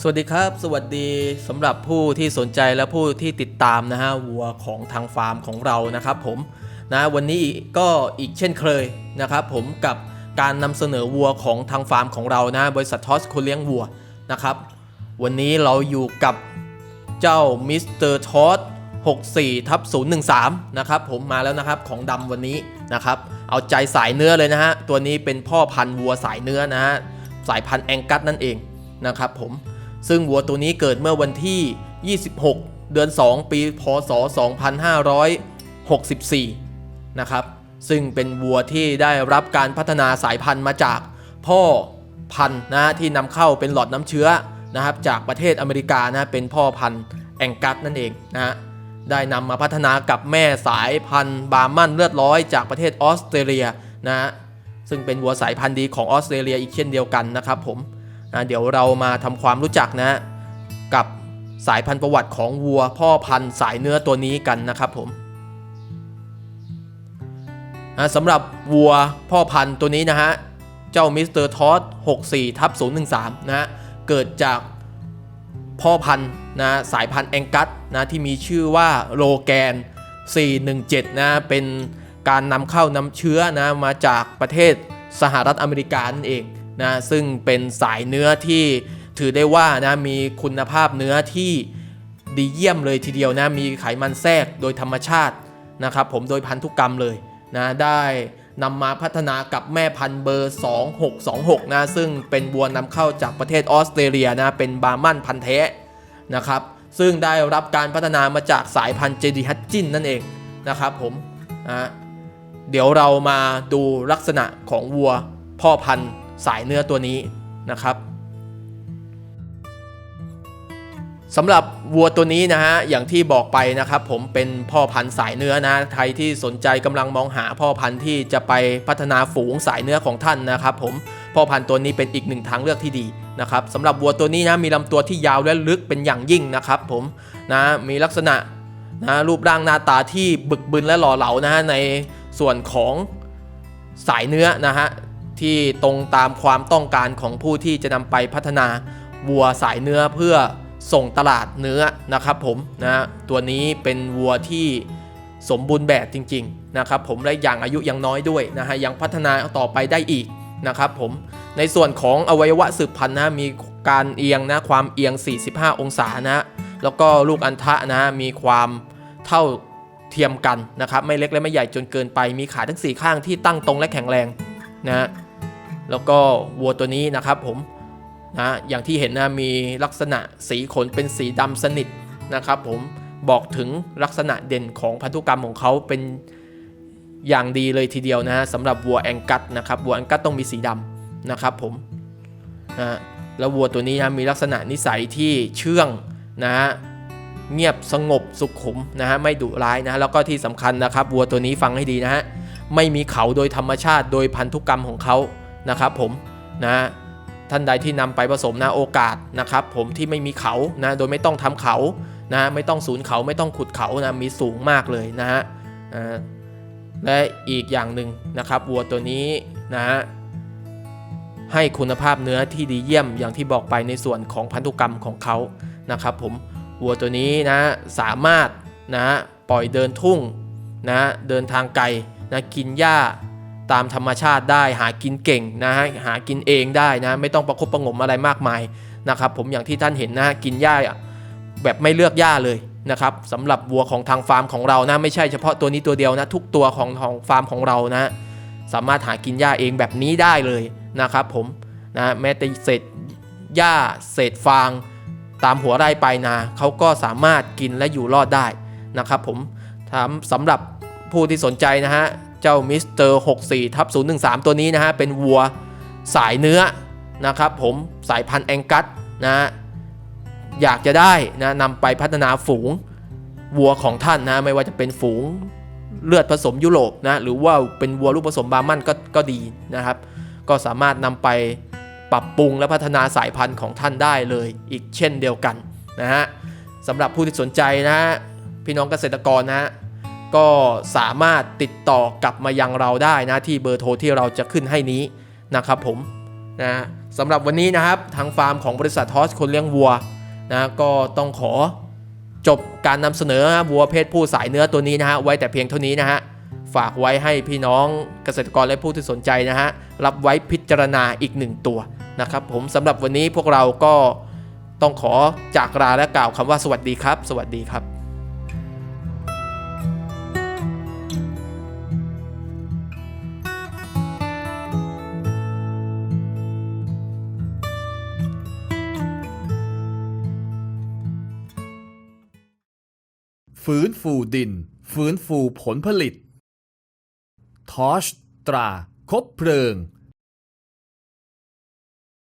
สวัสดีครับ สวัสดีสำหรับผู้ที่สนใจและผู้ที่ติดตามนะฮะวัวของทางฟาร์มของเรานะครับผมนะวันนี้ก็อีกเช่นเคยนะครับผมกับการนำเสนอวัวของทางฟาร์มของเรานะบริษัททอสคนเลี้ยงวัวนะครับ วันนี้เราอยู่กับเจ้ามิสเตอร์ทอส64ทับ013นะครับผมมาแล้วนะครับของดำวันนี้นะครับ เอาใจสายเนื้อเลยนะฮะตัวนี้เป็นพ่อพันธุ์วัวสายเนื้อนะฮะสายพันธุ์แองกัสนั่นเองนะครับผม ซึ่งวัวตัวนี้เกิดเมื่อวันที่ 26 เดือน 2 ปี พศ 2564 นะครับ ซึ่งเป็นวัวที่ได้รับการพัฒนาสายพันธุ์มาจากพ่อพันธุ์นะที่นำเข้าเป็นหลอดน้ำเชื้อนะครับจากประเทศอเมริกานะเป็นพ่อพันธุ์แองกัสนั่นเองนะฮะได้นำมาพัฒนากับแม่สายพันธุ์บาร์มันเลือดร้อยจากประเทศออสเตรเลียนะฮะซึ่งเป็นวัวสายพันธุ์ดีของออสเตรเลียอีกเช่นเดียวกันนะครับผม นะเดี๋ยวเรามาทำความรู้จักนะกับสายพันธุ์ประวัติของวัวพ่อพันธุ์สายเนื้อตัวนี้กันนะครับผมนะสำหรับวัวพ่อพันธุ์ตัวนี้นะฮะ เจ้ามิสเตอร์ทอส64ทับ013 นะฮะ เกิดจากพ่อพันธุ์นะสายพันธุ์แองกัสนะที่มีชื่อว่าโลแกน 417 นะ เป็นการนำเข้านำเชื้อนะมาจากประเทศสหรัฐอเมริกานั่นเอง นะซึ่งเป็นสายเนื้อที่ถือได้ว่านะมีคุณภาพเนื้อที่ดีเยี่ยมเลยทีเดียวนะมีไขมันแทรกโดยธรรมชาตินะครับผมโดยพันธุกรรมเลยนะได้นำมาพัฒนากับแม่พันธุ์เบอร์ 2626นะซึ่งเป็นวัวนำเข้าจากประเทศออสเตรเลียนะเป็นบาร์มันพันธุ์แท้นะครับซึ่งได้รับการพัฒนามาจากสายพันธุ์เจดีฮัตจินนั่นเองนะครับผมนะเดี๋ยวเรามาดูลักษณะของวัวพ่อพันธุ์ สายเนื้อตัวนี้นะครับสำหรับวัวตัวนี้นะฮะอย่างที่บอกไปนะครับ ผมเป็นพ่อพันธุ์สายเนื้อนะใครที่สนใจกำลังมองหาพ่อพันธุ์ที่จะไปพัฒนาฝูงสายเนื้อของท่านนะครับ ผมพ่อพันธุ์ตัวนี้เป็นอีกหนึ่งทางเลือกที่ดีนะครับสำหรับวัวตัวนี้นะมีลำตัวที่ยาวและลึกเป็นอย่างยิ่งนะครับ ผมนะมีลักษณะนะรูปร่างหน้าตาที่บึกบึนและหล่อเหลานะฮะในส่วนของสายเนื้อนะฮะ ที่ตรงตามความต้องการของผู้ที่จะนำไปพัฒนาวัวสายเนื้อเพื่อส่งตลาดเนื้อนะครับผมนะตัวนี้เป็นวัวที่สมบูรณ์แบบจริง ๆ นะครับผมและอย่างอายุยังน้อยด้วยนะฮะยังพัฒนาต่อไปได้อีกนะครับผมในส่วนของอวัยวะสืบพันธุ์นะมีการเอียงนะความเอียง 45 องศานะแล้วก็ลูกอัณฑะนะมีความเท่าเทียมกันนะครับไม่เล็กและไม่ใหญ่จนเกินไปมีขาทั้ง 4 ข้างที่ตั้งตรงและแข็งแรงนะ แล้วก็วัวตัวนี้นะครับผมนะอย่างที่เห็นนะมีลักษณะสีขนเป็นสีดำสนิทนะครับผมบอกถึงลักษณะเด่นของพันธุกรรมของเขาเป็นอย่างดีเลยทีเดียวนะฮะสำหรับวัวแองกัสนะครับวัวแองกัสต้องมีสีดำนะครับผมนะแล้ววัวตัวนี้นะมีลักษณะนิสัยที่เชื่องนะฮะเงียบสงบสุขุมนะฮะไม่ดุร้ายนะแล้วก็ที่สำคัญนะครับ วัวตัวนี้ฟังให้ดีนะฮะไม่มีเขาโดยธรรมชาติโดยพันธุกรรมของเขา นะครับผมนะท่านใดที่นำไปผสมนะโอกาสนะครับผมที่ไม่มีเขานะโดยไม่ต้องทำเขานะไม่ต้องศูนเขาไม่ต้องขุดเขานะมีสูงมากเลยนะฮะและอีกอย่างหนึ่งนะครับวัวตัวนี้นะให้คุณภาพเนื้อที่ดีเยี่ยมอย่างที่บอกไปในส่วนของพันธุกรรมของเขานะครับผมวัวตัวนี้นะสามารถนะปล่อยเดินทุ่งนะเดินทางไกลนะกินหญ้า ตามธรรมชาติได้หากินเก่งนะฮะหากินเองได้นะไม่ต้องประคบประงมอะไรมากมายนะครับผมอย่างที่ท่านเห็นนะกินหญ้าแบบไม่เลือกหญ้าเลยนะครับสำหรับวัวของทางฟาร์มของเรานะไม่ใช่เฉพาะตัวนี้ตัวเดียวนะทุกตัวของของฟาร์มของเรานะสามารถหากินหญ้าเองแบบนี้ได้เลยนะครับผมนะแม้แต่เศษหญ้าเศษฟางตามหัวไร่ปลายนาเขาก็สามารถกินและอยู่รอดได้นะครับผมถามสำหรับผู้ที่สนใจนะฮะ เจ้ามิสเตอร์64ทับ013 ตัวนี้นะฮะ เป็นวัวสายเนื้อนะครับผมสายพันธุ์แองกัสนะอยากจะได้นะนำไปพัฒนาฝูงวัวของท่านนะไม่ว่าจะเป็นฝูงเลือดผสมยุโรปนะหรือว่าเป็นวัวลูกผสมบาร์มันก็ก็ดีนะครับ ก็สามารถนำไปปรับปรุงและพัฒนาสายพันธุ์ของท่านได้เลยอีกเช่นเดียวกันนะฮะสำหรับผู้ที่สนใจนะฮะพี่น้องเกษตรกรนะฮะ ก็สามารถติดต่อกลับมายังเราได้นะที่เบอร์โทรที่เราจะขึ้นให้นี้นะครับผมนะสำหรับวันนี้นะครับทางฟาร์มของบริษัททอสคนเลี้ยงวัวนะก็ต้องขอจบการนำเสนอวัวเพศผู้สายเนื้อตัวนี้นะฮะไว้แต่เพียงเท่านี้นะฮะฝากไว้ให้พี่น้องเกษตรกรและผู้ที่สนใจนะฮะรับไว้พิจารณาอีกหนึ่งตัวนะครับผมสำหรับวันนี้พวกเราก็ต้องขอจากลาและกล่าวคำว่าสวัสดีครับ สวัสดีครับ ฟื้นฟูดิน ฟื้นฟูผลผลิต ทอชตรา คบเพลิง